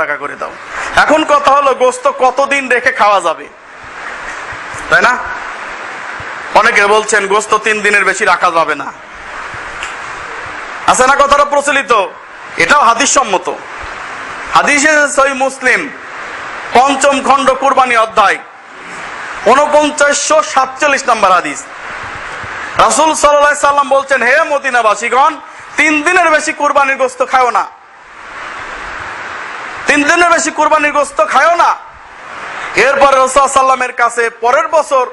টাকা করে দাও। এখন কথা হলো, গোস্ত কতদিন রেখে খাওয়া যাবে? তাই না? অনেকে বলছেন, গোস্ত তিন দিনের বেশি রাখা যাবে না। আছে না কথাটা প্রচলিত? এটাও হাদিস সম্মত হাদিসে সই মুসলিম, পঞ্চম খণ্ড কুরবানি অধ্যায় উনপঞ্চাশশো সাতচল্লিশ নম্বর হাদিস। রাসুল সাল্লাম বলছেন, হে মদিনাবাসীগণ, তিন দিনের বেশি কুরবানির গোস্ত খাও না। তিন দিনের বেশি কুরবানির গোস্ত খায়ও না। এরপর রসুল সাল্লামের কাছে পরের বছর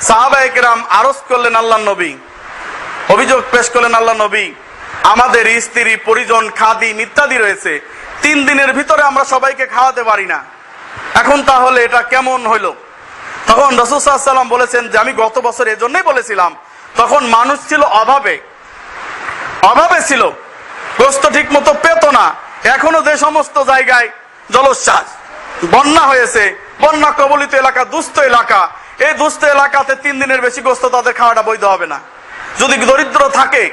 সাহাবাহিকেরাম আরজ করলেন আল্লাহ নবী। অভিযোগ পেশ করলেন আল্লাহ নবী, আমাদের স্ত্রী, পরিজন খাদিম ইত্যাদি রয়েছে। তিন দিনের ভিতরে আমরা সবাইকে খাওয়াতে পারি না। এখন তাহলে এটা কেমন হইল? তখন রসুসাল্লাম বলেছেন যে, আমি গত বছর এজন্যই বলেছিলাম। তখন মানুষ ছিল অভাবে। অভাবে ছিল। গোস্ত ঠিক মতো পেত না। এখনও যে সমস্ত জায়গায় জলোচ্ছ্বাস। বন্যা হয়েছে। বন্যা কবলিত এলাকা, দুস্থ এলাকা। এই দুস্থ এলাকাতে তিন দিনের বেশি গোস্ত তাদের খাওয়াটা বৈধ হবে না। যদি দরিদ্র থাকে,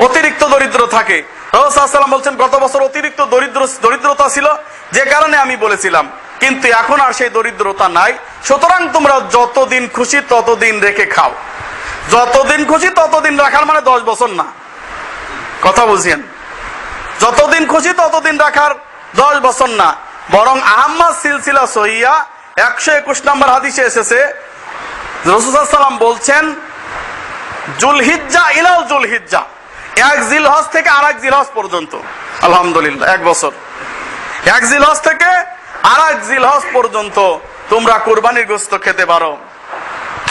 অতিরিক্ত দরিদ্র থাকে রহসাল্লাম বলছেন, গত বছর অতিরিক্ত দরিদ্র, দরিদ্রতা ছিল, যে কারণে আমি বলেছিলাম। কিন্তু এখন আর সেই দরিদ্রতা নাই। সুতরাং তোমরা যতদিন খুশি ততদিন রেখে খাও। যতদিন খুশি ততদিন রাখার মানে দশ বছর না। কথা বুঝিয়েন যতদিন খুশি ততদিন রাখার দশ বছর না। বরং আহম্মদ সিলসিলা সহিয়া একশো একুশ নম্বর হাদিসে এসেছে রসুসাল্লাম বলছেন, জুলহিজ্জা ইলাল জুলহিজ্জা। এক জিলহজ থেকে আর এক জিলহজ পর্যন্ত। আলহামদুলিল্লাহ, এক বছর। এক জিলহজ থেকে আর এক জিলহজ পর্যন্ত তোমরা কোরবানির গোস্ত খেতে পারো।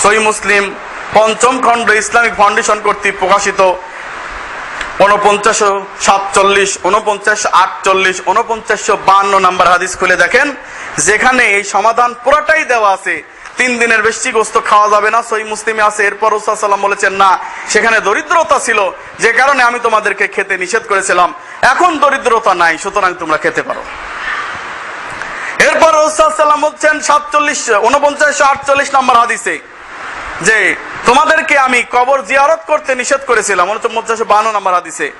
সই মুসলিম পঞ্চম খণ্ড ইসলামিক ফাউন্ডেশন কর্তৃক প্রকাশিত উনপঞ্চাশশো সাতচল্লিশ, উনপঞ্চাশ আটচল্লিশ উনপঞ্চাশশো বান্ন নাম্বার হাদিস খুলে দেখেন। যেখানে এই সমাধান পুরাটাই দেওয়া আছে। তিন দিনের বেশি গোস্ত খাওয়া যাবে না সই মুসলিমে আছে। এরপর সাল্লাম বলেছেন, না, সেখানে দরিদ্রতা ছিল, যে কারণে আমি তোমাদেরকে খেতে নিষেধ করেছিলাম। এখন দরিদ্রতা নাই, সুতরাং তোমরা খেতে পারো। এরপর সাল্লাম বলছেন, সাতচল্লিশ, উনপঞ্চাশ, আটচল্লিশ নম্বর হাদিসে যে তোমাদেরকে আমি কবর জিয়ারত করতে নিষেধ করেছিলাম। উনপঞ্চাশ বান্ন নম্বর হাদিসে,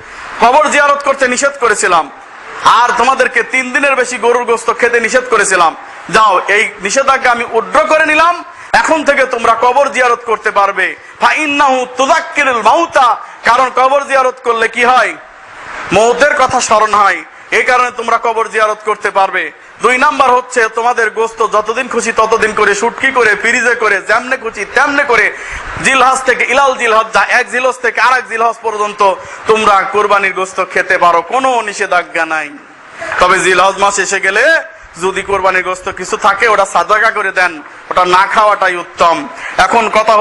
কবর জিয়ারত করতে নিষেধ করেছিলাম। আর তোমাদেরকে তিন দিনের বেশি গরুর গোস্ত খেতে নিষেধ করেছিলাম। যাও, এই নিষেধাজ্ঞা আমি উড্র করে নিলাম। এখন থেকে তোমরা কবর জিয়ারত করতে পারবে। কারণ কবর জিয়ারত করলে কি হয়? মৌতের কথা স্মরণ হয়। এই কারণে তোমরা কবর জিয়ারত করতে পারবে। দুই নাম্বার হচ্ছে, তোমাদের গোস্ত যতদিন খুশি ততদিন করে শুটকি করে, ফ্রিজে করে, যেমনে খুশি তেমনে করে জিলহাজ থেকে ইলাল জিলহজ, যা এক জিলহজ থেকে আর এক জিলহজ পর্যন্ত তোমরা কোরবানির গোস্ত খেতে পারো, কোনো নিষেধাজ্ঞা নাই। তবে জিলহজ মাস এসে গেলে যদি কোরবানির গোস্ত কিছু থাকে, ওটা সাদাকা করে দেন, ওটা না খাওয়াটাই উত্তম। এখন কথা